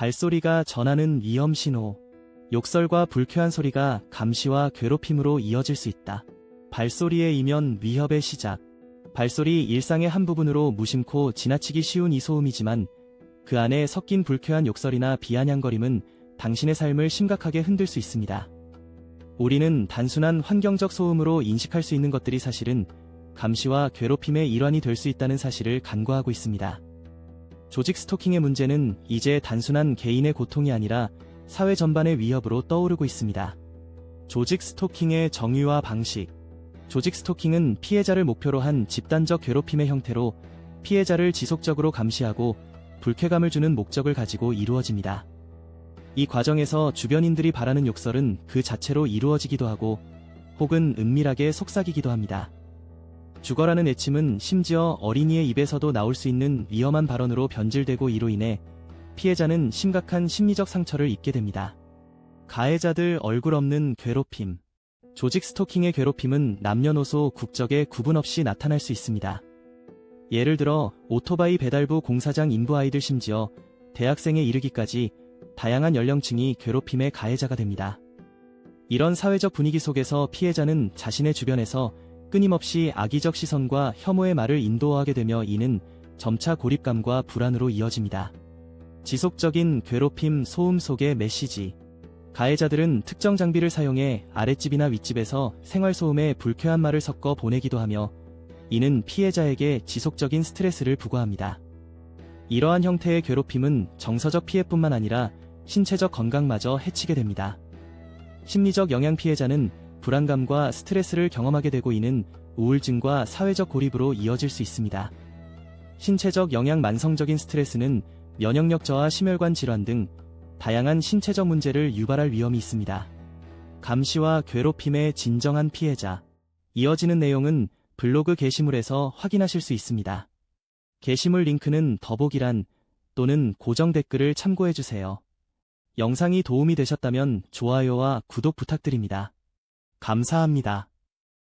발소리가 전하는 위험 신호. 욕설과 불쾌한 소리가 감시와 괴롭힘으로 이어질 수 있다. 발소리의 이면 위협의 시작. 발소리 일상의 한 부분으로 무심코 지나치기 쉬운 이 소음이지만 그 안에 섞인 불쾌한 욕설이나 비아냥거림은 당신의 삶을 심각하게 흔들 수 있습니다. 우리는 단순한 환경적 소음으로 인식할 수 있는 것들이 사실은 감시와 괴롭힘의 일환이 될 수 있다는 사실을 간과하고 있습니다. 조직 스토킹의 문제는 이제 단순한 개인의 고통이 아니라 사회 전반의 위협으로 떠오르고 있습니다. 조직 스토킹의 정의와 방식. 조직 스토킹은 피해자를 목표로 한 집단적 괴롭힘의 형태로 피해자를 지속적으로 감시하고 불쾌감을 주는 목적을 가지고 이루어집니다. 이 과정에서 주변인들이 바라는 욕설은 그 자체로 이루어지기도 하고 혹은 은밀하게 속삭이기도 합니다. 죽어라는 애침은 심지어 어린이의 입에서도 나올 수 있는 위험한 발언으로 변질되고 이로 인해 피해자는 심각한 심리적 상처를 입게 됩니다. 가해자들 얼굴 없는 괴롭힘. 조직 스토킹의 괴롭힘은 남녀노소 국적에 구분 없이 나타날 수 있습니다. 예를 들어 오토바이 배달부 공사장 인부 아이들 심지어 대학생에 이르기까지 다양한 연령층이 괴롭힘의 가해자가 됩니다. 이런 사회적 분위기 속에서 피해자는 자신의 주변에서 끊임없이 악의적 시선과 혐오의 말을 인도하게 되며 이는 점차 고립감과 불안으로 이어집니다. 지속적인 괴롭힘 소음 속의 메시지. 가해자들은 특정 장비를 사용해 아랫집이나 윗집에서 생활소음에 불쾌한 말을 섞어 보내기도 하며 이는 피해자에게 지속적인 스트레스를 부과합니다. 이러한 형태의 괴롭힘은 정서적 피해뿐만 아니라 신체적 건강마저 해치게 됩니다. 심리적 영향 피해자는 불안감과 스트레스를 경험하게 되고 이는 우울증과 사회적 고립으로 이어질 수 있습니다. 신체적 영향 만성적인 스트레스는 면역력 저하 심혈관 질환 등 다양한 신체적 문제를 유발할 위험이 있습니다. 감시와 괴롭힘의 진정한 피해자. 이어지는 내용은 블로그 게시물에서 확인하실 수 있습니다. 게시물 링크는 더보기란 또는 고정 댓글을 참고해주세요. 영상이 도움이 되셨다면 좋아요와 구독 부탁드립니다. 감사합니다.